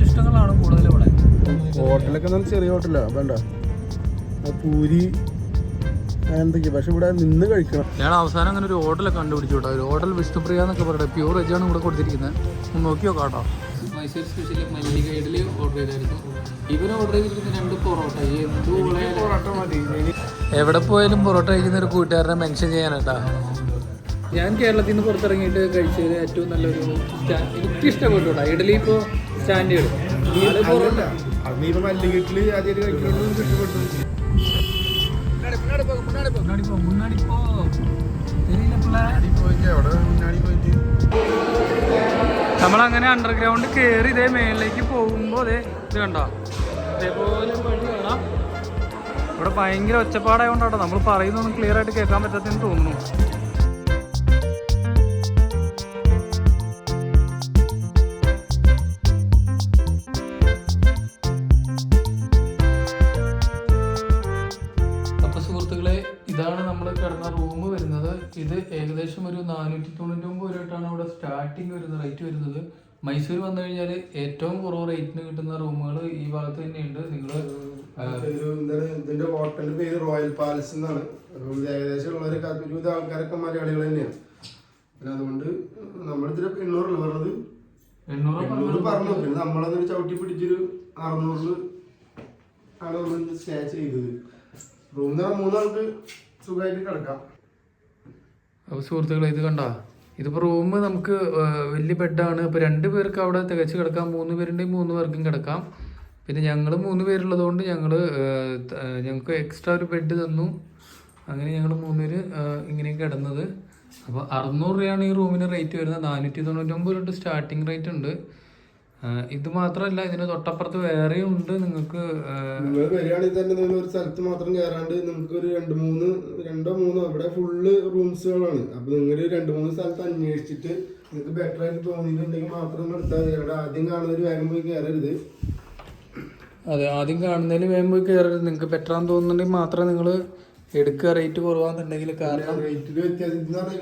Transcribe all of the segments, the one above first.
അവശിഷ്ടങ്ങളാണ് കൂടുതൽ ഇവിടെ. ഹോട്ടലൊക്കെ നല്ല ചെറിയ ഹോട്ടലാണ് വേണ്ട ആ പൂരി എന്തൊക്കെയാ? പക്ഷെ ഇവിടെ നിന്ന് കഴിക്കണം. ഞാൻ അവസാനം അങ്ങനെ ഒരു ഹോട്ടലൊക്കെ കണ്ടുപിടിച്ചു കേട്ടോ. ഒരു ഹോട്ടൽ വിഷ്ണുപ്രിയ എന്നൊക്കെ പറയട്ടെ. പ്യൂർ വെജ് ആണ് ഇവിടെ കൊടുത്തിരിക്കുന്നത്. ഒന്ന് നോക്കി നോക്കാം കേട്ടോ. മൈസൂർ സ്പെഷ്യൽ മല്ലി ഇഡലി ഓർഡർ ചെയ്തായിരുന്നു. ഇവന് ഓർഡർ ചെയ്തിരിക്കുന്ന രണ്ട് പൊറോട്ട. പൊറോട്ട മതി. എവിടെ പോയാലും പൊറോട്ട കഴിക്കുന്ന ഒരു കൂട്ടുകാരനെ മെൻഷൻ ചെയ്യാനട്ടാ ഞാൻ കേരളത്തിൽ നിന്ന് പുറത്തിറങ്ങിയിട്ട് കഴിച്ചത് ഏറ്റവും നല്ലൊരു എനിക്ക് ഇഷ്ടപ്പെട്ടു കേട്ടോ. ഇഡലി ഇപ്പോൾ നമ്മളങ്ങനെ അണ്ടർഗ്രൗണ്ട് കയറി ഇതേ മേളിലേക്ക് പോകുമ്പോ അതെ ഇത് കണ്ടോ? ഇതേപോലെ ഇവിടെ ഭയങ്കര ഒച്ചപ്പാടായതുകൊണ്ടാട്ടോ നമ്മൾ പറയുന്നൊന്നും ക്ലിയർ ആയിട്ട് കേൾക്കാൻ പറ്റാത്തെന്ന് തോന്നുന്നു. സ്റ്റാർട്ടിങ് വരുന്നത് റേറ്റ് വരുന്നത് മൈസൂർ വന്നു കഴിഞ്ഞാൽ ഏറ്റവും കുറവ് റേറ്റിന് കിട്ടുന്ന റൂമുകൾ ഈ ഭാഗത്ത് തന്നെയുണ്ട്. നിങ്ങൾ ഇതിന്റെ ഹോട്ടലിന്റെ പേര് റോയൽ പാലസ് എന്നാണ്. ഏകദേശം ഉള്ളവരൊക്കെ ഒരുവിധ ആൾക്കാരൊക്കെ മലയാളികൾ തന്നെയാണ്. പിന്നെ അതുകൊണ്ട് നമ്മളിതിൽ എണ്ണൂറല്ല പറഞ്ഞത്? എണ്ണൂറ് പറഞ്ഞു. പിന്നെ നമ്മളതൊരു ചവിട്ടി പിടിച്ചൊരു അറുന്നൂറിൽ ആണ് നമ്മൾ സ്റ്റേ ചെയ്തത്. റൂം മൂന്നാൾക്ക് സുഖമായിട്ട് കിടക്കാം. സുഹൃത്തുക്കളെ ഇത് കണ്ട? ഇതിപ്പോൾ റൂം നമുക്ക് വലിയ ബെഡാണ്. ഇപ്പോൾ രണ്ട് പേർക്ക് അവിടെ തികച്ച് കിടക്കാം. മൂന്ന് പേരുണ്ടെങ്കിൽ മൂന്ന് പേർക്കും കിടക്കാം. പിന്നെ ഞങ്ങൾ മൂന്ന് പേരുള്ളത് കൊണ്ട് ഞങ്ങൾ ഞങ്ങൾക്ക് എക്സ്ട്രാ ഒരു ബെഡ് തന്നു. അങ്ങനെ ഞങ്ങൾ മൂന്ന് പേര് ഇങ്ങനെ കിടന്നത്. അപ്പോൾ അറുന്നൂറ് രൂപയാണ് ഈ റൂമിന് റേറ്റ് വരുന്നത്. നാനൂറ്റി തൊണ്ണൂറ്റൊമ്പത് തൊട്ട് സ്റ്റാർട്ടിങ് റേറ്റ് ഉണ്ട്. ഇത് മാത്രമല്ല ഇതിന് തൊട്ടപ്പുറത്ത് വേറെയും ഉണ്ട് നിങ്ങൾക്ക് നിങ്ങൾ വരികയാണെങ്കിൽ തന്നെ നിങ്ങൾ ഒരു സ്ഥലത്ത് മാത്രം കയറാണ്ട് നിങ്ങൾക്ക് ഒരു രണ്ട് മൂന്ന് രണ്ടോ മൂന്നോ ഇവിടെ ഫുള്ള് റൂംസുകളാണ് അപ്പൊ നിങ്ങൾ രണ്ട് മൂന്ന് സ്ഥലത്ത് അന്വേഷിച്ചിട്ട് നിങ്ങൾക്ക് ബെറ്റർ ആയിട്ട് തോന്നിയിട്ടുണ്ടെങ്കിൽ മാത്രം എടുത്താൽ മതി. ഇവിടെ ആദ്യം കാണുന്നൊരു വേഗം പോയി കയറരുത്. അതെ ആദ്യം കാണുന്നതിൽ വേഗം പോയി കയറരുത്. നിങ്ങൾക്ക് ബെറ്ററാന്ന് തോന്നുന്നുണ്ടെങ്കിൽ മാത്രം നിങ്ങൾ എടുക്കുക. റേറ്റ് കുറവാന്നുണ്ടെങ്കിൽ കാരണം റേറ്റിൽ വ്യത്യാസം.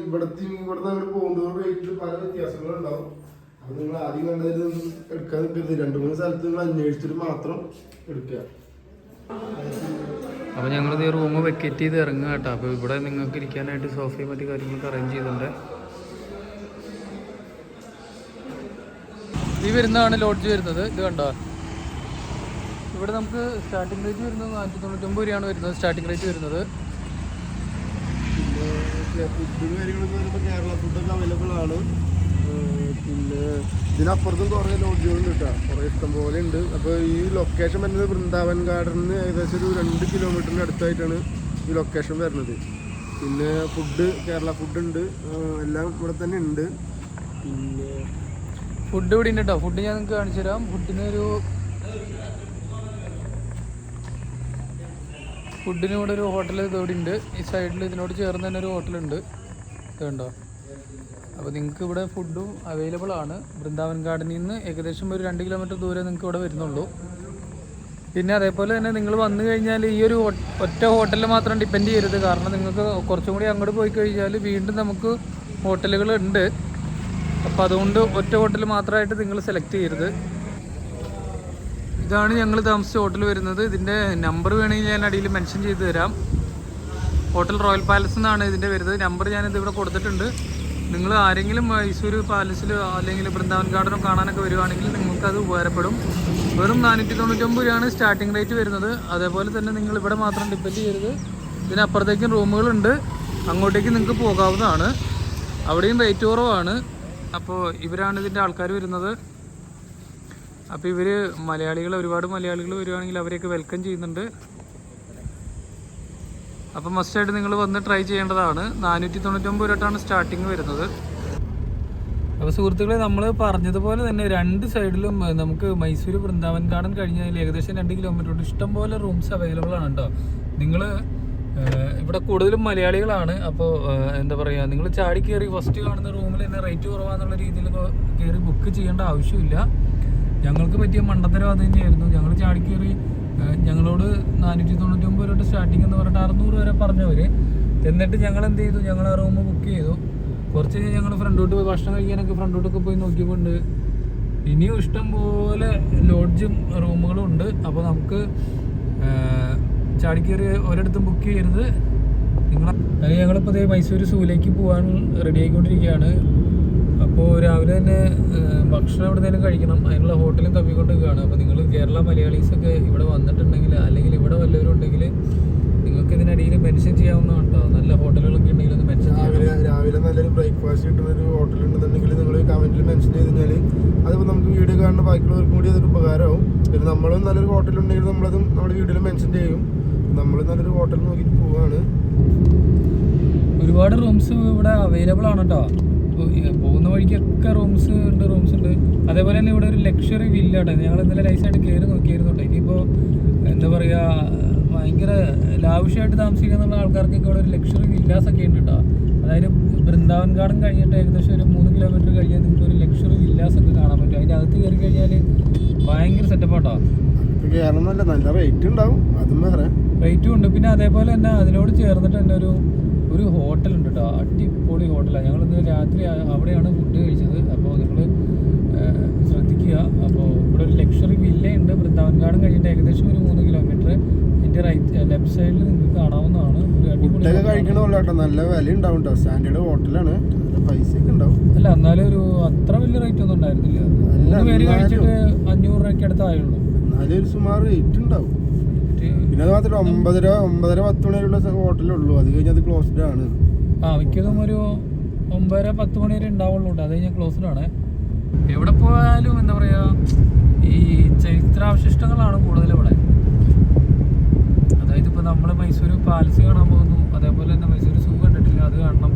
ഇവിടത്തെ ഇവിടുന്ന് അങ്ങോട്ട് പോകുമ്പോൾ റേറ്റിൽ പല വ്യത്യാസങ്ങളുണ്ടാവും അപ്പൊ നിങ്ങൾ ആദ്യം കണ്ടതിൽ എടുക്കാൻ നിൽക്കരുത്. രണ്ട് മൂന്ന് സ്ഥലത്ത് നിങ്ങൾ അന്വേഷിച്ചിട്ട് മാത്രം എടുക്കുക. അപ്പോൾ ഞങ്ങളിത് ഈ റൂം വെക്കറ്റ് ചെയ്ത് ഇറങ്ങുക കേട്ടോ. അപ്പോൾ ഇവിടെ നിങ്ങൾക്ക് ഇരിക്കാനായിട്ട് സോഫയും മറ്റു കാര്യങ്ങളൊക്കെ അറേഞ്ച് ചെയ്തിട്ടുണ്ട്. ഈ വരുന്നതാണ് ലോഡ്ജ് വരുന്നത്. ഇത് കണ്ടോ? ഇവിടെ നമുക്ക് സ്റ്റാർട്ടിംഗ് റേറ്റ് വരുന്നത് നാനൂറ്റി തൊണ്ണൂറ്റൊമ്പത് രൂപയാണ് വരുന്നത്. സ്റ്റാർട്ടിംഗ് റേറ്റ് വരുന്നത്. ഫുഡും കാര്യങ്ങളൊക്കെ കേരള ഫുഡൊക്കെ അവൈലബിൾ ആണ്. പിന്നെ ഇതിനപ്പുറത്തും കുറേ ലോഡ്ജുകളുണ്ട് കേട്ടോ. കുറേ ഇഷ്ടം പോലെ ഉണ്ട്. അപ്പോൾ ഈ ലൊക്കേഷൻ വരുന്നത് വൃന്ദാവൻ നിന്ന് ഏകദേശം ഒരു രണ്ട് കിലോമീറ്ററിന് അടുത്തായിട്ടാണ് ഈ ലൊക്കേഷൻ വരുന്നത്. പിന്നെ ഫുഡ് കേരള ഫുഡ് ഉണ്ട്. എല്ലാം ഇവിടെ തന്നെ ഉണ്ട്. പിന്നെ ഫുഡ് ഇവിടെ ഉണ്ട് കേട്ടോ. ഫുഡ് ഞാൻ നിങ്ങൾക്ക് കാണിച്ചു തരാം. ഫുഡിന് ഒരു ഫുഡിന് ഇവിടെ ഒരു ഹോട്ടൽ ഇതോടെ ഉണ്ട്. ഈ സൈഡിൽ ഇതിനോട് ചേർന്ന് തന്നെ ഒരു ഹോട്ടലുണ്ട് ഇതുണ്ടോ? അപ്പോൾ നിങ്ങൾക്ക് ഇവിടെ ഫുഡും അവൈലബിൾ ആണ്. വൃന്ദാവൻ ഗാർഡനിൽ നിന്ന് ഏകദേശം ഒരു രണ്ട് കിലോമീറ്റർ ദൂരെ നിങ്ങൾക്ക് ഇവിടെ വരുന്നുള്ളൂ. പിന്നെ അതേപോലെ തന്നെ നിങ്ങൾ വന്നു കഴിഞ്ഞാൽ ഈ ഒരു ഒറ്റ ഹോട്ടലിൽ മാത്രം ഡിപ്പെൻഡ് ചെയ്യരുത്. കാരണം നിങ്ങൾക്ക് കുറച്ചും കൂടി അങ്ങോട്ട് പോയി കഴിഞ്ഞാൽ വീണ്ടും നമുക്ക് ഹോട്ടലുകൾ ഉണ്ട്. അപ്പോൾ അതുകൊണ്ട് ഒറ്റ ഹോട്ടൽ മാത്രമായിട്ട് നിങ്ങൾ സെലക്ട് ചെയ്യരുത്. ഇതാണ് ഞങ്ങൾ താമസിച്ച ഹോട്ടൽ വരുന്നത്. ഇതിന്റെ നമ്പർ വേണമെങ്കിൽ ഞാൻ അടിയിൽ മെൻഷൻ ചെയ്ത് തരാം. ഹോട്ടൽ റോയൽ പാലസ് എന്നാണ് ഇതിന്റെ വരുന്നത്. നമ്പർ ഞാനിത് ഇവിടെ കൊടുത്തിട്ടുണ്ട്. നിങ്ങൾ ആരെങ്കിലും മൈസൂർ പാലസിൽ അല്ലെങ്കിൽ ബൃന്ദാവൻ ഗാർഡനോ കാണാനൊക്കെ വരുവാണെങ്കിൽ നിങ്ങൾക്കത് ഉപകാരപ്പെടും. വെറും നാനൂറ്റി തൊണ്ണൂറ്റൊമ്പത് രൂപയാണ് സ്റ്റാർട്ടിംഗ് റേറ്റ് വരുന്നത്. അതേപോലെ തന്നെ നിങ്ങൾ ഇവിടെ മാത്രം ഡിപ്പെൻഡ് ചെയ്യരുത്. ഇതിനപ്പുറത്തേക്കും റൂമുകളുണ്ട്. അങ്ങോട്ടേക്ക് നിങ്ങൾക്ക് പോകാവുന്നതാണ്. അവിടെയും റേറ്റ് കുറവാണ്. അപ്പോൾ ഇവരാണ് ഇതിന്റെ ആൾക്കാർ വരുന്നത്. അപ്പോൾ ഇവർ മലയാളികൾ ഒരുപാട് മലയാളികൾ വരുവാണെങ്കിൽ അവരെയൊക്കെ വെൽക്കം ചെയ്യുന്നുണ്ട്. അപ്പോൾ മസ്റ്റായിട്ട് നിങ്ങൾ വന്ന് ട്രൈ ചെയ്യേണ്ടതാണ്. നാനൂറ്റി തൊണ്ണൂറ്റൊമ്പത് രൂപയാണ് സ്റ്റാർട്ടിങ് വരുന്നത്. അപ്പോൾ സുഹൃത്തുക്കളെ നമ്മൾ പറഞ്ഞതുപോലെ തന്നെ രണ്ട് സൈഡിലും നമുക്ക് മൈസൂർ വൃന്ദാവൻ ഗാർഡൻ കഴിഞ്ഞാൽ ഏകദേശം രണ്ട് കിലോമീറ്റർ ഇഷ്ടം ഇഷ്ടംപോലെ റൂംസ് അവൈലബിൾ ആണ് കേട്ടോ നിങ്ങൾ ഇവിടെ കൂടുതലും മലയാളികളാണ്. അപ്പോൾ എന്താ പറയുക നിങ്ങൾ ചാടി കയറി ഫസ്റ്റ് കാണുന്ന റൂമിൽ തന്നെ റേറ്റ് കുറവാന്നുള്ള രീതിയിൽ കയറി ബുക്ക് ചെയ്യേണ്ട ആവശ്യമില്ല. ഞങ്ങൾക്ക് പറ്റിയ മണ്ടത്തരം അത് തന്നെയായിരുന്നു. ഞങ്ങൾ ചാടി കയറി ഞങ്ങളോട് നാനൂറ്റി തൊണ്ണൂറ്റി ഒമ്പത് രൂപ സ്റ്റാർട്ടിംഗ് എന്ന് പറഞ്ഞിട്ട് അറുന്നൂറ് വരെ പറഞ്ഞവർ എന്നിട്ട് ഞങ്ങൾ എന്ത് ചെയ്തു? ഞങ്ങൾ ആ റൂം ബുക്ക് ചെയ്തു. കുറച്ച് കഴിഞ്ഞ് ഞങ്ങൾ ഫ്രണ്ടോട്ട് പോയി. ഭക്ഷണം കഴിക്കാനൊക്കെ ഫ്രണ്ടോട്ടൊക്കെ പോയി നോക്കിയപ്പോണ്ട് ഇനിയും ഇഷ്ടം പോലെ ലോഡ്ജും റൂമുകളും ഉണ്ട്. അപ്പോൾ നമുക്ക് ചാടിക്കേറി ഒരിടത്തും ബുക്ക് ചെയ്യരുത്. നിങ്ങൾ ഞങ്ങളിപ്പോൾ ഇതേ മൈസൂർ സൂലേക്ക് പോകാൻ റെഡി ആയിക്കൊണ്ടിരിക്കുകയാണ്. അപ്പോൾ രാവിലെ തന്നെ ഭക്ഷണം എവിടെ നിന്നും കഴിക്കണം. അതിനുള്ള ഹോട്ടലും തപ്പിക്കൊണ്ടിരിക്കുകയാണ് അപ്പോൾ നിങ്ങൾ കേരള മലയാളീസൊക്കെ ഇവിടെ വന്നിട്ടുണ്ടെങ്കിൽ അല്ലെങ്കിൽ ഇവിടെ വല്ലവരും ഉണ്ടെങ്കിൽ നിങ്ങൾക്ക് ഇതിനിടയിൽ മെൻഷൻ ചെയ്യാവുന്നതാണ് കേട്ടോ നല്ല ഹോട്ടലുകളൊക്കെ ഉണ്ടെങ്കിൽ ഒന്ന് മെൻഷൻ ചെയ്യാം രാവിലെ രാവിലെ നല്ലൊരു ബ്രേക്ക്ഫാസ്റ്റ് കിട്ടുന്ന ഒരു ഹോട്ടൽ ഉണ്ടെന്നുണ്ടെങ്കിൽ നിങ്ങൾ കമന്റിൽ മെൻഷൻ ചെയ്ത് കഴിഞ്ഞാൽ അതിപ്പോൾ നമുക്ക് വീഡിയോ കാണുന്ന ബാക്കിയുള്ളവർക്കും കൂടി അതൊരു ഉപകാരമാവും. പിന്നെ നമ്മളും നല്ലൊരു ഹോട്ടൽ ഉണ്ടെങ്കിൽ നമ്മളതും നമ്മുടെ വീഡിയോയിൽ മെൻഷൻ ചെയ്യും. നമ്മൾ നല്ലൊരു ഹോട്ടൽ നോക്കിയിട്ട് പോവാണ്. ഒരുപാട് റൂംസ് ഇവിടെ അവൈലബിൾ ആണ് കേട്ടോ പോകുന്ന വഴിക്കൊക്കെ റൂംസ് ഉണ്ട് റൂംസ് ഉണ്ട്. അതേപോലെ തന്നെ ഇവിടെ ഒരു ലക്ഷറി വില്ല കേട്ടോ ഞങ്ങൾ ഇന്നലെ നൈസായിട്ട് കയറി നോക്കിയിരുന്നു കേട്ടോ ഇനിയിപ്പോൾ എന്താ പറയുക ഭയങ്കര ലാവിഷായിട്ട് താമസിക്കുന്ന ആൾക്കാർക്കൊക്കെ ഇവിടെ ഒരു ലക്ഷറി വില്ലാസൊക്കെ ഉണ്ട് കേട്ടോ അതായത് വൃന്ദാവൻ ഗാർഡൻ കഴിഞ്ഞിട്ട് ഏകദേശം ഒരു മൂന്ന് കിലോമീറ്റർ കഴിഞ്ഞാൽ നിങ്ങൾക്ക് ഒരു ലക്ഷറി വില്ലാസൊക്കെ കാണാൻ പറ്റും. അതിന്റെ അകത്ത് കയറി കഴിഞ്ഞാൽ ഭയങ്കര സെറ്റപ്പാട്ടോ കേരളം നല്ല നല്ല റേറ്റ് ഉണ്ടാവും. അതും വേറെ. റേറ്റും ഉണ്ട്. പിന്നെ അതേപോലെ തന്നെ അതിനോട് ചേർന്നിട്ട് തന്നെ ഒരു ഒരു ഹോട്ടൽ ഉണ്ട് കേട്ടോ അടിപൊളി ഹോട്ടലാണ് ഞങ്ങളിന്ന് രാത്രി അവിടെയാണ് ഫുഡ് കഴിച്ചത്. അപ്പോൾ നിങ്ങൾ ശ്രദ്ധിക്കുക. അപ്പോൾ ഇവിടെ ഒരു ലക്ഷറി വില്ലയുണ്ട് വൃന്ദാവൻ ഗാർഡൻ കഴിഞ്ഞിട്ട് ഏകദേശം ഒരു മൂന്ന് കിലോമീറ്റർ എന്റെ റൈറ്റ് ലെഫ്റ്റ് സൈഡിൽ നിങ്ങൾക്ക് കാണാവുന്നതാണ്. ഒരു അടിപൊളി. കഴിക്കണമല്ല നല്ല വില ഉണ്ടാവും കേട്ടോ സ്റ്റാൻഡേർഡ് ഹോട്ടലാണ്. നല്ല പൈസയൊക്കെ ഉണ്ടാവും. അല്ല എന്നാലും ഒരു അത്ര വലിയ റേറ്റ് ഒന്നും ഉണ്ടായിരുന്നില്ല. മൂന്ന് പേര് കഴിച്ചിട്ട് അഞ്ഞൂറ് രൂപയ്ക്ക് അടുത്തായുള്ളൂ എന്നാലും ഒരു സുമാർ റേറ്റ് ഉണ്ടാവും. പിന്നെ അത് മാത്രമല്ല ഒമ്പതര ഒമ്പതര പത്ത് മണി വരെയുള്ള ഹോട്ടലുള്ളൂ. അത് കഴിഞ്ഞ് അത് ക്ലോസ്ഡ് ആണ്. ആ മിക്കതും ഒരു ഒമ്പതര പത്ത് മണി വരെ ഉണ്ടാവുള്ളൂ അത് കഴിഞ്ഞാൽ ക്ലോസ്ഡ് ആണ്. എവിടെ പോയാലും എന്താ പറയാ ഈ ചരിത്രാവശിഷ്ടങ്ങളാണ് കൂടുതൽ ഇവിടെ. അതായത് ഇപ്പോൾ നമ്മൾ മൈസൂർ പാലസ് കാണാൻ പോകുന്നു. അതേപോലെ തന്നെ മൈസൂർ സൂ കണ്ടിട്ടില്ല അത് കാണണം.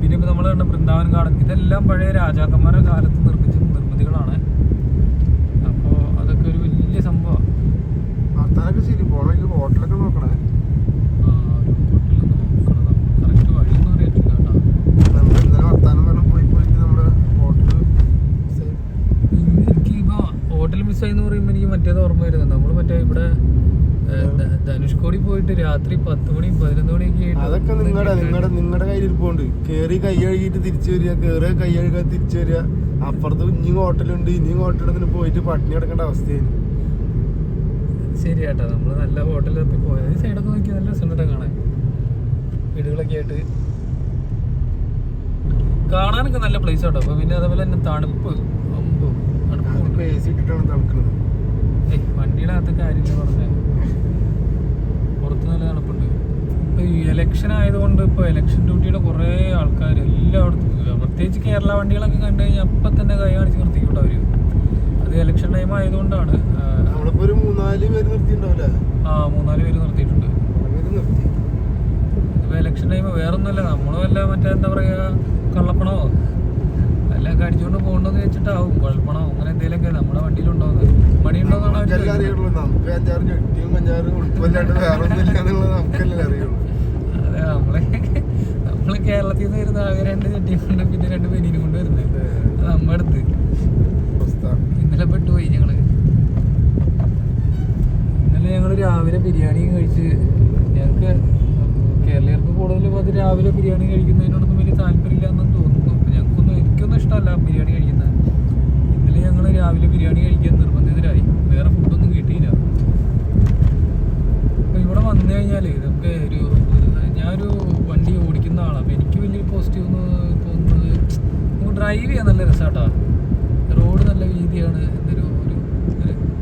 പിന്നെ ഇപ്പോൾ നമ്മൾ കണ്ട വൃന്ദാവൻ ഗാർഡൻ ഇതെല്ലാം പഴയ രാജാക്കന്മാരുടെ കാലത്ത് നിർമ്മിച്ച നിർമ്മിതികളാണ്. അപ്പോൾ അതൊക്കെ ഒരു വലിയ സംഭവമാണ് വർത്താനൊക്കെ ശരി പോണെങ്കിൽ ഹോട്ടലൊക്കെ നോക്കണേ. ഹോട്ടൽ എനിക്കിപ്പോ ഹോട്ടൽ മിസ്സായി എന്ന് പറയുമ്പോൾ എനിക്ക് മറ്റേത് ഓർമ്മ വരുന്നത്. നമ്മൾ മറ്റേ ഇവിടെ ധനുഷ്കോടി പോയിട്ട് രാത്രി പത്ത് മണി പതിനൊന്ന് മണിയൊക്കെ ആയിട്ട് അതൊക്കെ നിങ്ങളുടെ നിങ്ങളുടെ നിങ്ങളുടെ കയ്യിലിരിപ്പുണ്ട് കേറി കൈ കഴുകിയിട്ട് തിരിച്ചു വരിക. കേറി കൈ കഴുകാതെ തിരിച്ചു വരിക. അപ്പുറത്ത് ഇനിയും ഹോട്ടലുണ്ട്. ഇനിയും ഹോട്ടലിൽ പോയിട്ട് പട്ടിണി കിടക്കേണ്ട അവസ്ഥയാണ്. ശരിയാട്ടോ. നമ്മൾ നല്ല ഹോട്ടലിൽ തപ്പി പോയത്. ഈ സൈഡൊക്കെ നോക്കി നല്ല സുന്ദരം കാണാൻ. വീടുകളൊക്കെ ആയിട്ട്. കാണാനൊക്കെ നല്ല പ്ലേസ് ആട്ടോ. അപ്പൊ പിന്നെ അതേപോലെ തന്നെ തണുപ്പ്. അമ്പോ തണുപ്പ് അതിപ്പോ എ സി ഇട്ടിട്ടാണ് തണുക്കുന്നത് ഏയ് വണ്ടിയുടെ അകത്ത് കാര്യമില്ല പറഞ്ഞേ. പുറത്ത് നല്ല തണുപ്പുണ്ട്. ഇപ്പൊ ഈ ഇലക്ഷൻ ആയതുകൊണ്ട് ഇപ്പൊ ഇലക്ഷൻ ഡ്യൂട്ടിയുടെ കുറേ ആൾക്കാർ എല്ലായിടത്തും പ്രത്യേകിച്ച് കേരള വണ്ടികളൊക്കെ കണ്ടു കഴിഞ്ഞാൽ അപ്പം തന്നെ കൈ കാണിച്ച് നിർത്തിക്കൂട്ടോ അവർ. അത് ഇലക്ഷൻ ടൈം ആയതുകൊണ്ടാണ് നമ്മളിപ്പോ ഒരു മൂന്നാൽ പേര് നിർത്തിണ്ടാവില്ലേ ആ മൂന്നാൽ പേര് നിർത്തിയിട്ടുണ്ട്. നിർത്തി. ഇപ്പൊ ഇലക്ഷൻ ടൈം വേറൊന്നുമല്ല നമ്മളും വല്ല മറ്റേ എന്താ പറയാ കള്ളപ്പണോ? എല്ലാം കടിച്ചുകൊണ്ട് പോകണ്ടെന്ന് വെച്ചിട്ടാവും. കുഴപ്പണോ അങ്ങനെ എന്തെങ്കിലുമൊക്കെ നമ്മുടെ വണ്ടിയിൽ ഉണ്ടോ മണി അതെ നമ്മളെ നമ്മൾ കേരളത്തിൽ നിന്ന് വരുന്ന ആകെ രണ്ട് ചെട്ടിയും കൊണ്ട് പിന്നെ രണ്ട് പെനിനും കൊണ്ട് വരുന്നത്. അത്. നമ്മ അടുത്ത്. ഇന്നലെ പെട്ടുപോയി ഞങ്ങൾ. ഇന്നലെ ഞങ്ങൾ രാവിലെ ബിരിയാണി കഴിച്ച് ഞങ്ങൾക്ക് കേരളീയർക്ക് കൂടുതലും അത് രാവിലെ ബിരിയാണി കഴിക്കുന്നതിനോടൊന്നും വലിയ താല്പര്യമില്ല എന്ന് തോന്നുന്നു ഞങ്ങൾക്കൊന്നും എനിക്കൊന്നും ഇഷ്ടമല്ല ബിരിയാണി കഴിക്കുന്നത്. ഇന്നലെ ഞങ്ങൾ രാവിലെ ബിരിയാണി കഴിക്കാൻ നിർബന്ധിതരായി. വേറെ ഫുഡൊന്നും കിട്ടിയില്ല. അപ്പൊ ഇവിടെ വന്നു കഴിഞ്ഞാൽ ഇതൊക്കെ ഒരു ഞാനൊരു വണ്ടി ഓടിക്കുന്ന ആളാണ് അപ്പോൾ എനിക്ക് വലിയൊരു പോസിറ്റീവ് തോന്നുന്നത് ഡ്രൈവ് ചെയ്യാൻ നല്ല രസമാട്ടാ നല്ല വീതിയാണ് എന്നൊരു ഒരു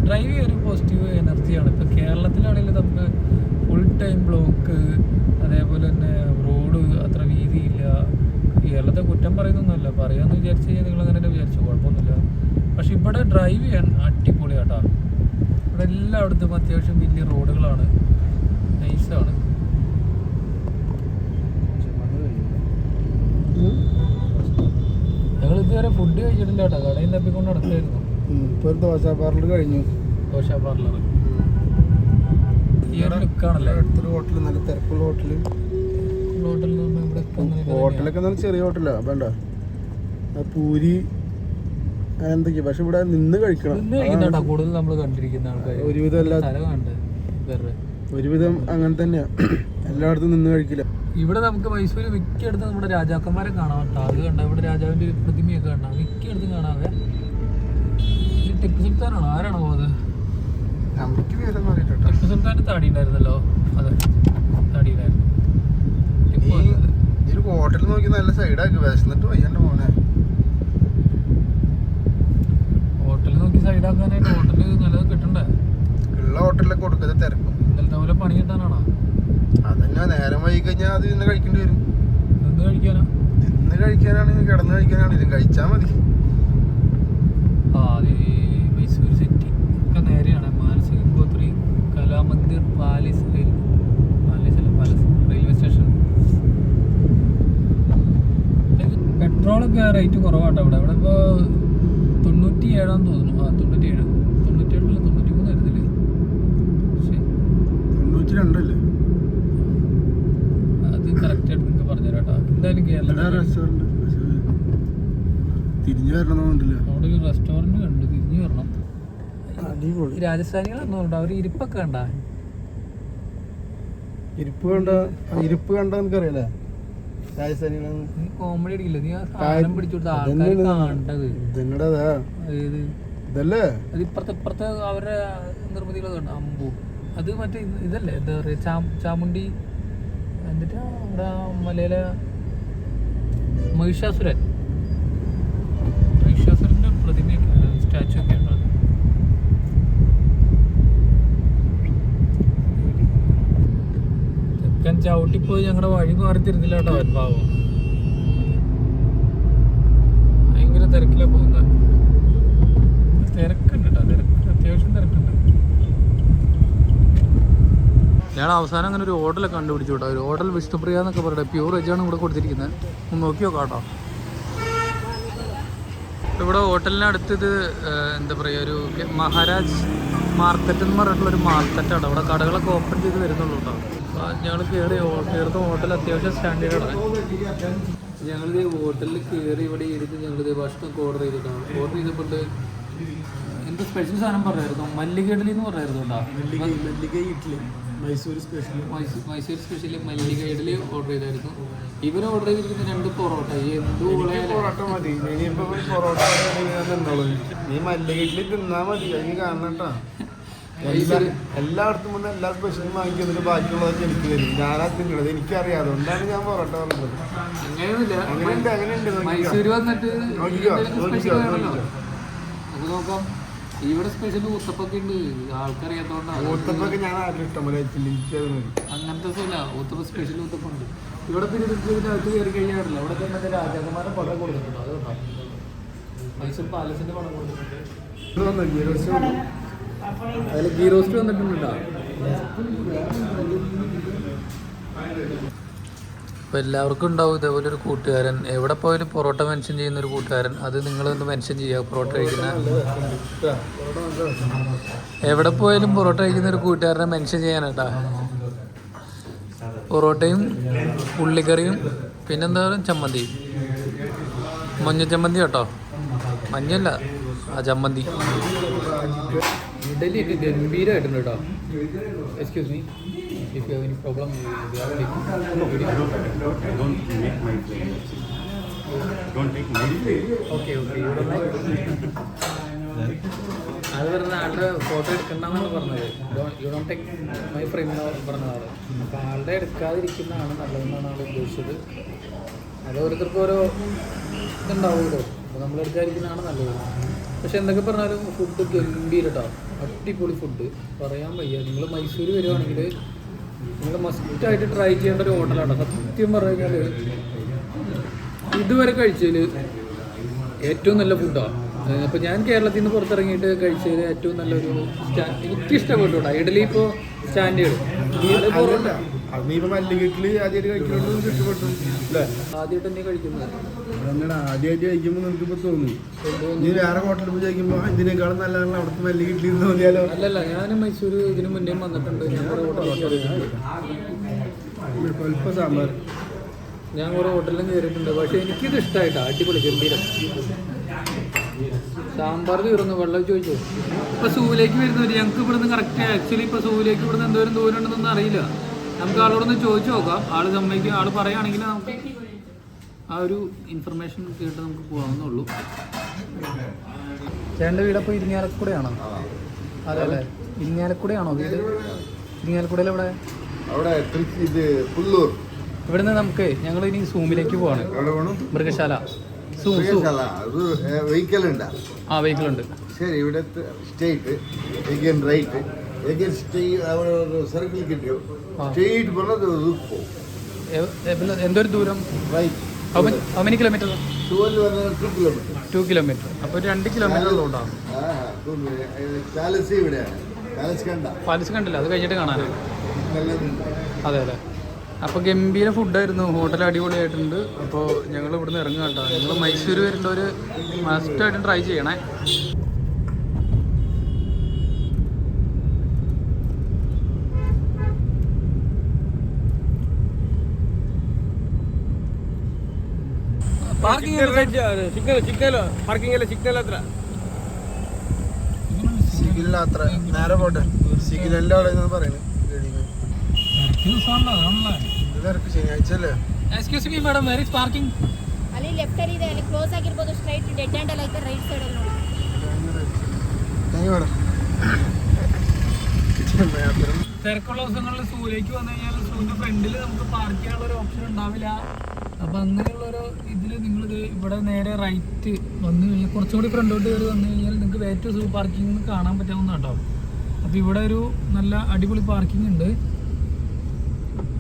ഡ്രൈവ് ഒരു പോസിറ്റീവ് എനർജിയാണ് ഇപ്പോൾ കേരളത്തിലാണെങ്കിൽ നമുക്ക് ഫുൾ ടൈം ബ്ലോക്ക് അതേപോലെ തന്നെ റോഡ് അത്ര വീതിയില്ല. കേരളത്തെ കുറ്റം പറയുന്നൊന്നുമല്ല. പറയാമെന്ന് വിചാരിച്ച് കഴിഞ്ഞാൽ നിങ്ങൾ അങ്ങനെ തന്നെ വിചാരിച്ചു. കുഴപ്പമൊന്നുമില്ല. പക്ഷെ ഇവിടെ ഡ്രൈവ് ചെയ്യാൻ അടിപൊളിയാട്ടാ. ഇവിടെ എല്ലായിടത്തും അത്യാവശ്യം വലിയ റോഡുകളാണ് നൈസാണ് ഞങ്ങൾ ഇതുവരെ ഫുഡ് കഴിച്ചിട്ടില്ല കേട്ടോ. കടയിൽ തപ്പിക്കൊണ്ട് നടക്കായിരുന്നു ഇപ്പൊ ഒരു ദോശ പാർലർ കഴിഞ്ഞു. ദോശ പാർലർ ഈ ഒരു ലുക്കാണല്ലേ അടുത്തൊരു ഹോട്ടൽ നല്ല തിരക്കുള്ള ഹോട്ടൽ ഹോട്ടലിൽ നിന്ന് ഇവിടെ ഒക്കെ ഹോട്ടലൊക്കെ നല്ല ചെറിയ ഹോട്ടലാ വേണ്ട. പൂരി എന്തൊക്കെയാ? പക്ഷെ ഇവിടെ നിന്ന് കഴിക്കണം. കൂടുതൽ നമ്മൾ കണ്ടിരിക്കുന്ന ആൾക്കാർ ഒരുവിധം എല്ലാ ഒരുവിധം അങ്ങനെ തന്നെയാ. എല്ലായിടത്തും നിന്ന് കഴിക്കില്ല. ഇവിടെ നമുക്ക് മൈസൂര് മിക്കയിടത്തും നമ്മുടെ രാജാക്കന്മാരെ കാണാം കേട്ടോ. അത് കണ്ട? ഇവിടെ രാജാവിന്റെ ഒരു പ്രതിമയൊക്കെ കണ്ടാ? മിക്കയിടത്തും ടിപ്പു സുൽത്താനാണോ? ആരാണോ അറിയിട്ടോ ടിപ്പു സുൽത്താന്റെ തടി ഉണ്ടായിരുന്നല്ലോ. അതെ. തടി ഉണ്ടായിരുന്നു. ഒരു ഹോട്ടൽ നോക്കി നല്ല സൈഡാക്കി വിശന്നിട്ട് വയ്യാണ്ട് മോനെ ഹോട്ടൽ നോക്കി സൈഡാക്കാനായിട്ട് ഹോട്ടലിൽ നല്ലത് കിട്ടണ്ടേ? ഉള്ള ഹോട്ടലിലൊക്കെ കൊടുക്കുന്ന തിരക്കും ഇന്നലത്തെ പോലെ പണി കിട്ടാനാണോ? അതന്നെ നേരം വൈകി കഴിഞ്ഞാൽ അത് ഇന്ന് കഴിക്കേണ്ടി വരും. എന്ത് കഴിക്കാനാ? ഇന്ന് കഴിക്കാനാണെങ്കിലും കിടന്ന് കഴിക്കാനാണെങ്കിലും കഴിച്ചാൽ മതി. മൈസൂർ സിറ്റി ഒക്കെ നേരെയാണ്. മാനസിക ഗോത്രി കലാമന്ദിർ പാലസ് റെയിൽ പാലസ് അല്ല പാലസ്. Railway station. പെട്രോളൊക്കെ റേറ്റ് കുറവാട്ടോ ഇവിടെ. ഇവിടെ ഇപ്പോൾ തൊണ്ണൂറ്റി ഏഴാന്ന് തോന്നുന്നു ആ തൊണ്ണൂറ്റി ഏഴ് തൊണ്ണൂറ്റി ഏഴല്ല തൊണ്ണൂറ്റി മൂന്ന് ആയിരുന്നില്ലേ ശരി തൊണ്ണൂറ്റി രണ്ടല്ലേ അത് കറക്റ്റായിട്ട് നിങ്ങൾക്ക് പറഞ്ഞുതരാം കേട്ടോ എന്തായാലും തിരിഞ്ഞു വരണമെന്നില്ല അവിടെ ഒരു റെസ്റ്റോറന്റ് കണ്ടു തിരിഞ്ഞു വരണം. അടിപൊളി. അവർ ഇരിപ്പൊക്കെ കണ്ടാ? ഇരിപ്പ് കണ്ട ഇരിപ്പ് കണ്ട എനിക്കറിയാലേ രാജസ്ഥാനികളാണ് നീ കോമഡി അടിക്കില്ല? നീ ആ സാധനം പിടിച്ചോടുത്ത ആൾക്കാർ ഇതല്ലേ? അത് ഇപ്പുറത്തെ ഇപ്പുറത്തെ അവരുടെ നിർമ്മിതികളൊക്കെ ഉണ്ട് അമ്പു. അത് മറ്റേ ഇതല്ലേ എന്താ പറയുക ചാ ചാമുണ്ടി എന്നിട്ട് അവിടെ മലയിലെ മഹിഷാസുരൻ. മഹിഷാസുരന്റെ പ്രതിമയൊക്കെ സ്റ്റാച്ചു ഒക്കെ ഉണ്ട് തെക്കൻ ചവിട്ടിപ്പോയി ഞങ്ങളുടെ വഴി മാറി തിരുന്നില്ല കേട്ടോ പാവം ഭയങ്കര തിരക്കിലാണ് പോകുന്നത് തിരക്കുണ്ട് കേട്ടോ തിരക്ക് അത്യാവശ്യം തിരക്കുണ്ട് ഞാൻ അവസാനം അങ്ങനെ ഒരു ഹോട്ടലൊക്കെ കണ്ടുപിടിച്ചു കേട്ടോ. ഒരു ഹോട്ടൽ വിഷ്ണുപ്രിയ എന്നൊക്കെ പറയട്ടെ പ്യൂർ വെജാണ് ഇവിടെ കൊടുത്തിരിക്കുന്നത്. ഒന്ന് നോക്കി നോക്കാം കേട്ടോ. ഇവിടെ ഹോട്ടലിനടുത്ത് ഇത് എന്താ പറയുക ഒരു മഹാരാജ് മാർക്കറ്റ് എന്ന് പറഞ്ഞിട്ടുള്ള ഒരു മാർക്കറ്റാണ് അവിടെ കടകളൊക്കെ ഓപ്പൺ ചെയ്ത് വരുന്നുള്ളൂ കേട്ടോ. അപ്പോൾ ഞങ്ങൾ കയറി കയറുന്ന ഹോട്ടൽ അത്യാവശ്യം സ്റ്റാൻഡേർഡാണ് ഞങ്ങൾ ഹോട്ടലിൽ കയറി ഇവിടെ ഇരുന്ന് ഞങ്ങളുടെ ഭക്ഷണമൊക്കെ ഓർഡർ ചെയ്തിട്ടാണ്. ഓർഡർ ചെയ്തപ്പോൾ എന്ത് സ്പെഷ്യൽ സാധനം പറയായിരുന്നു മല്ലികടലി എന്ന് പറയായിരുന്നു കേട്ടോ. Mallika idli. Mysore special Mysore special Mallika idli order ചെയ്തായിരുന്നു. ഇവർ ഓർഡർ ചെയ്തിരിക്കുന്ന രണ്ട് പൊറോട്ട. പൊറോട്ട മതി. ഇനിയിപ്പോ പൊറോട്ട തിന്നോളൂ നീ മല്ലിക ഇഡ്ഡലി തിന്നാ മതി. അതിന് കാണണട്ടാ. എല്ലായിടത്തും വന്ന് എല്ലാ സ്പെഷ്യലും വാങ്ങി എന്നിട്ട് ബാക്കിയുള്ളതൊക്കെ എനിക്ക് തരും. ഞാനാ തിന്നണത്. എനിക്കറിയാം. അതുകൊണ്ടാണ് ഞാൻ പൊറോട്ട പറഞ്ഞത്. അങ്ങനെയൊന്നുമില്ല. അങ്ങനെയുണ്ട് അങ്ങനെയുണ്ട്. നോക്കിക്കോ. വന്നിട്ട് നോക്കിക്കോ, നോക്കാം. ഇവിടെ സ്പെഷ്യൽ ഊത്തപ്പൊക്കെ ഉണ്ട്. ആൾക്കറിയാത്തോണ്ടാണ് ഊത്തപ്പൊക്കെ ഞാൻ വെച്ചില്ല അങ്ങനത്തെ ദിവസമില്ല ഊത്തപ്പ സ്പെഷ്യൽ ഊത്തപ്പുണ്ട്. ഇവിടെ പിന്നെ ഇതിന്റെ അകത്ത് കയറി കഴിഞ്ഞാറില്ല ഇവിടെ തന്നെ മറ്റേ പടം കൊടുക്കുന്നുണ്ട് അത് കണ്ടോ? മൈസൂർ പാലസിന്റെ പടം കൊടുക്കുന്നുണ്ട്? അതിൽ ഗീ റോസ്റ്റ് വന്നിട്ടുണ്ടോ? അപ്പോൾ എല്ലാവർക്കും ഉണ്ടാവും ഇതേപോലെ ഒരു കൂട്ടുകാരൻ. എവിടെ പോയാലും പൊറോട്ട മെൻഷൻ ചെയ്യുന്ന ഒരു കൂട്ടുകാരൻ. അത് നിങ്ങളൊന്ന് മെൻഷൻ ചെയ്യുക പൊറോട്ട കഴിക്കുന്ന? എവിടെ പോയാലും പൊറോട്ട കഴിക്കുന്ന ഒരു കൂട്ടുകാരനെ മെൻഷൻ ചെയ്യാനാട്ടാ. പൊറോട്ടയും ഉള്ളിക്കറിയും പിന്നെന്താ പറയുക? മഞ്ഞ ചമ്മന്തി കേട്ടോ. മഞ്ഞല്ല ആ ചമ്മന്തി. ഇഡലി ഒക്കെ ഗംഭീരമായിട്ടുണ്ട് കേട്ടോ. Excuse me if you have any I Don't take my plate. Okay okay അത് പറഞ്ഞ ആളുടെ ഫോട്ടോ എടുക്കണ്ടെന്നാണ് പറഞ്ഞത്. You don't take my frame എന്ന് പറഞ്ഞ ആൾ അപ്പോൾ ആളുടെ എടുക്കാതിരിക്കുന്നതാണ് നല്ലതെന്നാണ് ആൾ ഉദ്ദേശിച്ചത്. അത് ഓരോരുത്തർക്കും ഓരോ ഇതുണ്ടാവുമല്ലോ. അപ്പോൾ നമ്മൾ എടുക്കാതിരിക്കുന്നതാണ് നല്ലത്. പക്ഷെ എന്തൊക്കെ പറഞ്ഞാലും ഫുഡ് ഗംഭീരട്ടോ. അടിപൊളി ഫുഡ് പറയാൻ വയ്യ. നിങ്ങൾ മൈസൂർ വരുവാണെങ്കിൽ നിങ്ങൾ മസ്റ്റായിട്ട് ട്രൈ ചെയ്യേണ്ട ഒരു ഹോട്ടലാണ് സത്യം പറഞ്ഞു കഴിഞ്ഞാൽ ഇതുവരെ കഴിച്ചതിൽ ഏറ്റവും നല്ല ഫുഡാണ് അപ്പോൾ ഞാൻ കേരളത്തിൽ നിന്ന് പുറത്തിറങ്ങിയിട്ട് കഴിച്ചതിൽ ഏറ്റവും നല്ലൊരു എനിക്ക് ഇഷ്ടപ്പെട്ടു ഇഡലി ഇപ്പോൾ സ്റ്റാൻഡേർഡ് നീ ആദ്യമായിട്ട് തന്നെ കഴിക്കുന്നത്. ആദ്യമായിട്ട് കഴിക്കുമ്പോൾ നിനക്ക് ഇപ്പൊ തോന്നി. നീ വേറെ ഹോട്ടലിൽ പോയി കഴിക്കുമ്പോ ഇതിനേക്കാളും നല്ലതാണ് അവിടുത്തെ മല്ലി എന്ന് തോന്നിയാലോ? അല്ലല്ല ഞാൻ മൈസൂർ ഇതിനു മുന്നേ വന്നിട്ടുണ്ട്. ഞാൻ കുറേ ഹോട്ടലിൽ സ്വല്പ സാമ്പാർ. ഞാൻ കുറെ ഹോട്ടലിലും കയറിയിട്ടുണ്ട് പക്ഷെ എനിക്കിത് ഇഷ്ടായിട്ടാ. അടിപൊളി ഗംഭീരം. സാമ്പാർ തീർന്നു വെള്ളം ചോദിച്ചു? ഇപ്പൊ സൂവിലേക്ക് വരുന്നവര് ഞങ്ങൾക്ക് ഇവിടുന്ന് കറക്റ്റ് ആക്ച്വലി ഇപ്പൊ സൂവിലേക്ക് ഇവിടുന്ന് എന്തോരം ദൂരം ഉണ്ടെന്നൊന്നും അറിയില്ല. നമുക്ക് ആളോടൊന്ന് ചോദിച്ചു നോക്കാം. ആൾ സമ്മതിക്കും. ആൾ പറയുകയാണെങ്കിൽ നമുക്ക് ആ ഒരു ഇൻഫർമേഷൻ കേട്ട് നമുക്ക് പോകാവുന്നുള്ളൂ ചേട്ടന്റെ വീട് അപ്പോൾ ഇരിങ്ങാലക്കുടയാണോ? അതെ അല്ലേ ഇരിങ്ങാലക്കുടയാണോ വീട്? ഇരിങ്ങാലക്കുടയിൽ എവിടെ? അവിടെ തൃശ്ശി ഇത് പുല്ലൂർ. ഇവിടുന്ന് നമുക്ക് ഞങ്ങൾ ഇനി സൂമിലേക്ക് പോവാണ്. മൃഗശാല. സൂ ഉണ്ട്. ആ വെഹിക്കിൾ ഉണ്ട്. ശരി ഇവിടെ straight again right again stay അവിടെ ഒരു സർക്കിൾ കിട്ടിയോ? പറഞ്ഞത് പോകും എന്തൊരു ദൂരം? Right how kilometre two kilometre അപ്പോൾ രണ്ട് കിലോമീറ്റർ പാലസ് കണ്ടില്ല അത് കഴിഞ്ഞിട്ട് കാണാനാണ്. അതെ അതെ. അപ്പോൾ ഗംഭീര ഫുഡായിരുന്നു. ഹോട്ടൽ അടിപൊളിയായിട്ടുണ്ട്. അപ്പോൾ ഞങ്ങൾ ഇവിടുന്ന് ഇറങ്ങുക കേട്ടോ. നിങ്ങൾ മൈസൂർ വരുന്നവർ മസ്റ്റായിട്ടും ട്രൈ ചെയ്യണേ. സിഗ്നൽ അത്ര. നേരെ പോട്ടെ. സിഗിലെല്ലാം അവിടെ പറയുന്നത് excuse me madam where is parking ಅಲ್ಲಿ ಲೆಫ್ಟ್ ಅಲ್ಲಿ ಇದೆ ಅಲ್ಲಿ ಕ್ಲೋಸ್ ಆಗಿರ್ಬೋದು ಸ್ಟ್ರೈಟ್ ಡೆಡ್ ಹ್ಯಾಂಡ್ ಅಲ್ಲಿ ಐತೆ ರೈಟ್ ಸೈಡ್ ಅಲ್ಲಿ ನೋಡಿ താങ്ക് വേണം തിരക്കുള്ള ദിവസങ്ങളിൽ സൂലേക്ക് വന്നു കഴിഞ്ഞാൽ സൂവിന്റെ ഫ്രണ്ടിൽ നമുക്ക് പാർക്ക് ചെയ്യാനുള്ള ഒരു ഓപ്ഷൻ ഉണ്ടാവില്ല അപ്പൊ അങ്ങനെയുള്ള ഒരു ഇതിൽ നിങ്ങൾ ഇവിടെ നേരെ റൈറ്റ് വന്നു കഴിഞ്ഞാൽ കുറച്ചുകൂടി ഫ്രണ്ടോട്ട് കയറി വന്നു കഴിഞ്ഞാൽ നിങ്ങൾക്ക് വേറ്റ് സൂ പാർക്കിംഗ് കാണാൻ പറ്റാവുന്ന കേട്ടോ അപ്പൊ ഇവിടെ ഒരു നല്ല അടിപൊളി പാർക്കിംഗ് ഉണ്ട്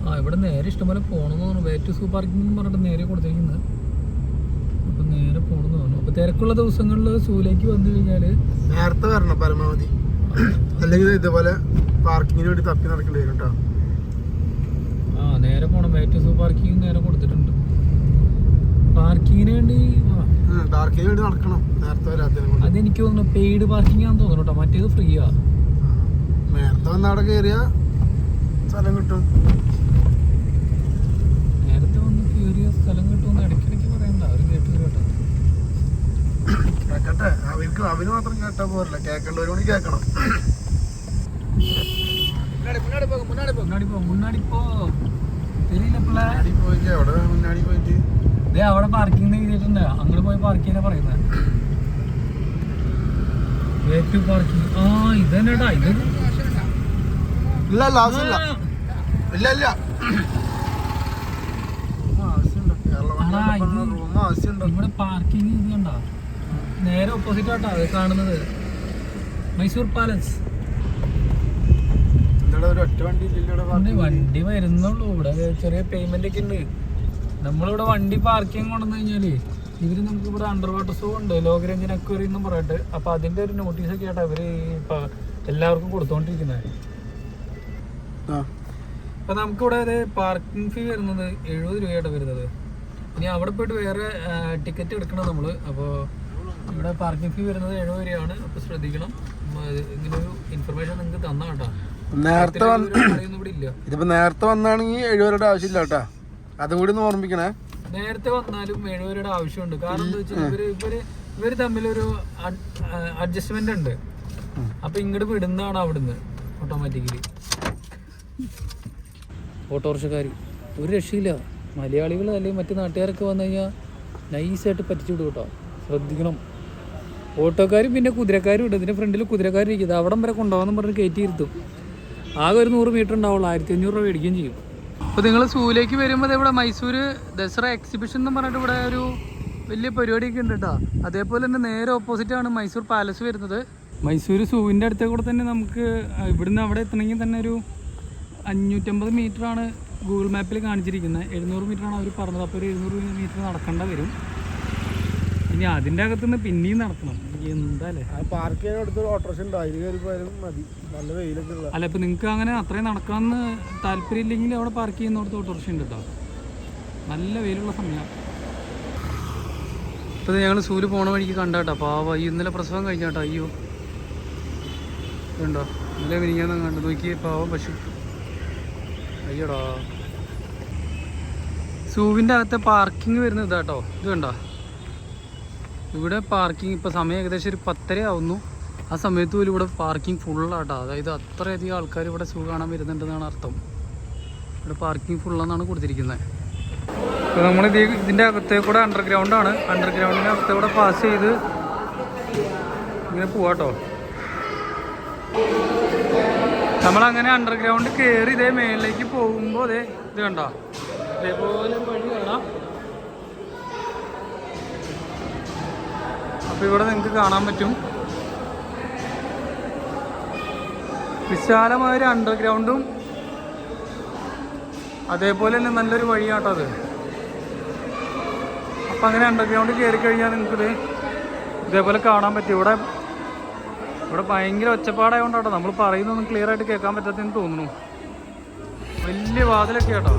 ആ ഇവിടെ നേരെ ഇഷ്ടംപോലെ പോകണമെന്ന് തോന്നുന്നു. വേറ്റു സൂപ്പർ പാർക്കിംഗ് എന്ന് പറഞ്ഞിട്ട് നേരെ കൊടുത്തിരിക്കുന്നത് അപ്പം നേരെ പോകണമെന്ന് തോന്നുന്നു. അപ്പം തിരക്കുള്ള ദിവസങ്ങളിൽ സൂലേക്ക് വന്നു കഴിഞ്ഞാൽ നേരത്തെ വരണം പരമാവധി. അല്ലെങ്കിൽ ഇതുപോലെ പാർക്കിങ്ങിന് വേണ്ടി തപ്പി നടക്കേണ്ടി വരും കേട്ടോ. ആ നേരെ പോകണം വേറ്റു സൂപ്പർ പാർക്കിംഗ് നേരെ കൊടുത്തിട്ടുണ്ട്. പാർക്കിങ്ങിന് വേണ്ടി പാർക്കിങ്ങിന് വേണ്ടി നടക്കണം. നേരത്തെ വരാത്തതിനെ അതെനിക്ക് തോന്നുന്നു പെയ്ഡ് പാർക്കിംഗ് ആണെന്ന് തോന്നുന്നു കേട്ടോ. മറ്റേത് ഫ്രീയാ നേരത്തെ വന്ന് അവിടെ കയറിയ സ്ഥലം കിട്ടും നേരത്തെ വന്ന് കയറിയ സ്ഥലം കിട്ടുമെന്ന് ഇടയ്ക്കിടയ്ക്ക് പറയണ്ട അവർ കേട്ട് കേട്ടോ. കേക്കട്ടെ. അവർക്ക് അവർ മാത്രം കേട്ടാ പോരല്ല. കേൾക്കേണ്ടവരും കേക്കണം. കേൾക്കണം മുന്നാടി പോ പോ. പോ അവിടെ മുന്നാടി പോയിട്ട് ദേ അവിടെ അങ്ങോട്ട് പോയി പാർക്ക് ചെയ്യാൻ പറയുന്നത് ഏറ്റവും ആ ഇത് ഇല്ല ഇല്ല. ഇല്ല ഇല്ല. ആവശ്യമുണ്ട്? ഇവിടെ പാർക്കിംഗ് ഇത് കണ്ട? നേരെ ഓപ്പോസിറ്റ് ആയിട്ടാ അത് കാണുന്നത്. മൈസൂർ പാലസ്. വണ്ടി വരുന്നുള്ളൂ. ഇവിടെ ചെറിയ പേയ്മെന്റ് ഒക്കെ ഉണ്ട്. നമ്മളിവിടെ വണ്ടി പാർക്കിംഗ് കൊണ്ടുവന്നു കഴിഞ്ഞാൽ ഇവർ നമുക്ക് ഇവിടെ അണ്ടർ വാട്ടർ ഷോ ഉണ്ട് ലോകരഞ്ജൻ അക്വറി എന്നും പറഞ്ഞിട്ട്. അപ്പൊ അതിന്റെ ഒരു നോട്ടീസ് ഒക്കെ ആയിട്ട് അവർ ഇപ്പൊ എല്ലാവർക്കും കൊടുത്തോണ്ടിരിക്കുന്നത്. അപ്പൊ നമുക്കിവിടെ പാർക്കിംഗ് ഫീ വരുന്നത് എഴുപത് രൂപയായിട്ട് വരുന്നത്. ഇനി അവിടെ പോയിട്ട് വേറെ ടിക്കറ്റ് എടുക്കണം നമ്മൾ അപ്പോൾ ഇവിടെ പാർക്കിംഗ് ഫീ വരുന്നത് എഴുപത് രൂപയാണ്. അപ്പോൾ ശ്രദ്ധിക്കണം. ഇങ്ങനൊരു ഇങ്ങനെ ഒരു ഇൻഫർമേഷൻ നിങ്ങൾക്ക് തന്നാ കേട്ടോ. നേരത്തെ വന്ന് ഇവിടെ ഇല്ല. ഇതിപ്പോ നേരത്തെ വന്നാണെങ്കിൽ എഴുപവരുടെ ആവശ്യമില്ല കേട്ടാ. അതും കൂടി ഒന്ന് ഓർമ്മിക്കണേ. നേരത്തെ വന്നാലും എഴുപത് രൂപയുടെ ആവശ്യമുണ്ട്. കാരണം എന്താ വെച്ചാൽ ഇവർ ഇവർ ഇവർ തമ്മിലൊരു അഡ്ജസ്റ്റ്മെന്റ് ഉണ്ട്. അപ്പൊ ഇങ്ങോട്ട് വിടുന്നതാണ് അവിടുന്ന് ഓട്ടോമാറ്റിക്കലി ഓട്ടോറിക്ഷക്കാർ ഒരു രക്ഷയില്ല. മലയാളികൾ അല്ലെങ്കിൽ മറ്റു നാട്ടുകാരൊക്കെ വന്നു കഴിഞ്ഞാൽ നൈസായിട്ട് പറ്റിച്ചു വിടും കേട്ടോ. ശ്രദ്ധിക്കണം. ഓട്ടോക്കാരും പിന്നെ കുതിരക്കാരും ഉണ്ട്. ഇതിന്റെ ഫ്രണ്ടിൽ കുതിരക്കാരിരിക്കുന്നത് അവിടം വരെ കൊണ്ടുപോകാമെന്ന് പറഞ്ഞ് കയറ്റി ഇരുത്തും. ആകെ ഒരു നൂറ് മീറ്റർ ഉണ്ടാവുള്ളൂ. ആയിരത്തി അഞ്ഞൂറ് രൂപ മേടിക്കുകയും ചെയ്യും. അപ്പോൾ നിങ്ങൾ സൂയിലേക്ക് വരുമ്പോൾ ഇവിടെ മൈസൂർ ദസറ എക്സിബിഷൻ എന്ന് പറഞ്ഞിട്ട് ഇവിടെ ഒരു വലിയ പരിപാടിയൊക്കെ ഉണ്ട് കേട്ടോ. അതേപോലെ തന്നെ നേരെ ഓപ്പോസിറ്റാണ് മൈസൂർ പാലസ് വരുന്നത്. മൈസൂർ സൂവിന്റെ അടുത്തേ കൂടെ തന്നെ നമുക്ക് ഇവിടുന്ന് അവിടെ എത്തണമെങ്കിൽ തന്നെ ഒരു അഞ്ഞൂറ്റമ്പത് ആണ് ഗൂഗിൾ മാപ്പിൽ കാണിച്ചിരിക്കുന്നത്. എഴുന്നൂറ് മീറ്റർ ആണ് അവർ പറഞ്ഞത്. അപ്പോൾ ഒരു എഴുന്നൂറ് മീറ്റർ നടക്കേണ്ട വരും. ഇനി അതിന്റെ അകത്തുനിന്ന് പിന്നെയും നടക്കണം. എന്താല്ലേ ആ പാർക്ക് ചെയ്യാൻ അടുത്തൊരു ഓട്ടോറിക്ഷ ഉണ്ട്. അതിൽ മതി. നല്ല വെയിലൊക്കെ ഉള്ള അല്ല ഇപ്പം നിങ്ങൾക്ക് അങ്ങനെ അത്രയും നടക്കാമെന്ന് താല്പര്യമില്ലെങ്കിൽ അവിടെ പാർക്ക് ചെയ്യുന്നിടത്ത് ഓട്ടോറിക്ഷ ഉണ്ട് കേട്ടോ നല്ല വെയിലുള്ള സമയമാണ് ഇപ്പം ഞങ്ങൾ സൂര്യ പോണ വഴിക്ക് കണ്ട കേട്ടോ പാവ ഈ ഇന്നലെ പ്രസവം കഴിഞ്ഞ കേട്ടോ അയ്യോ. ഉണ്ടോ ഇന്നലെ വിരിഞ്ഞാന്ന് കണ്ടു നോക്കി പാവം പശു. അയ്യോടാ. സൂവിന്റെ അകത്തെ പാർക്കിംഗ് വരുന്നത് ഇതാട്ടോ. ഇത് കണ്ടോ? ഇവിടെ പാർക്കിംഗ് ഇപ്പോൾ സമയം ഏകദേശം ഒരു പത്തര ആവുന്നു ആ സമയത്ത് പോലും ഇവിടെ പാർക്കിംഗ് ഫുള്ളാട്ടോ അതായത് അത്രയധികം ആൾക്കാർ ഇവിടെ സൂ കാണാൻ വരുന്നുണ്ടെന്നാണ് അർത്ഥം. ഇവിടെ പാർക്കിംഗ് ഫുള്ളെന്നാണ് കൊടുത്തിരിക്കുന്നത് ഇപ്പോൾ നമ്മൾ ഇത് ഇതിന്റെ അകത്തെ കൂടെ അണ്ടർഗ്രൗണ്ടാണ് അണ്ടർഗ്രൗണ്ടിന്റെ അകത്തെ കൂടെ പാസ് ചെയ്ത് ഇങ്ങനെ പോവാട്ടോ. നമ്മളങ്ങനെ അണ്ടർഗ്രൗണ്ട് കയറി ഇതേ മേളിലേക്ക് പോകുമ്പോൾ ഇതേ ഇത് കണ്ടോ? ഇതേപോലെ വഴി കാണാം. അപ്പൊ ഇവിടെ നിങ്ങൾക്ക് കാണാൻ പറ്റും. വിശാലമായ ഒരു അണ്ടർഗ്രൗണ്ടും അതേപോലെ തന്നെ നല്ലൊരു വഴിയാട്ടോ അത്. അപ്പം അങ്ങനെ അണ്ടർഗ്രൗണ്ട് കയറി കഴിഞ്ഞാൽ നിങ്ങൾക്കിത് ഇതേപോലെ കാണാൻ പറ്റും. ഇവിടെ ഇവിടെ ഭയങ്കര ഒച്ചപ്പാടായതുകൊണ്ടാട്ടോ നമ്മൾ പറയുന്നൊന്നും ക്ലിയർ ആയിട്ട് കേൾക്കാൻ പറ്റാത്തതെന്ന് തോന്നുന്നു. വലിയ വാതിലൊക്കെ കേട്ടോ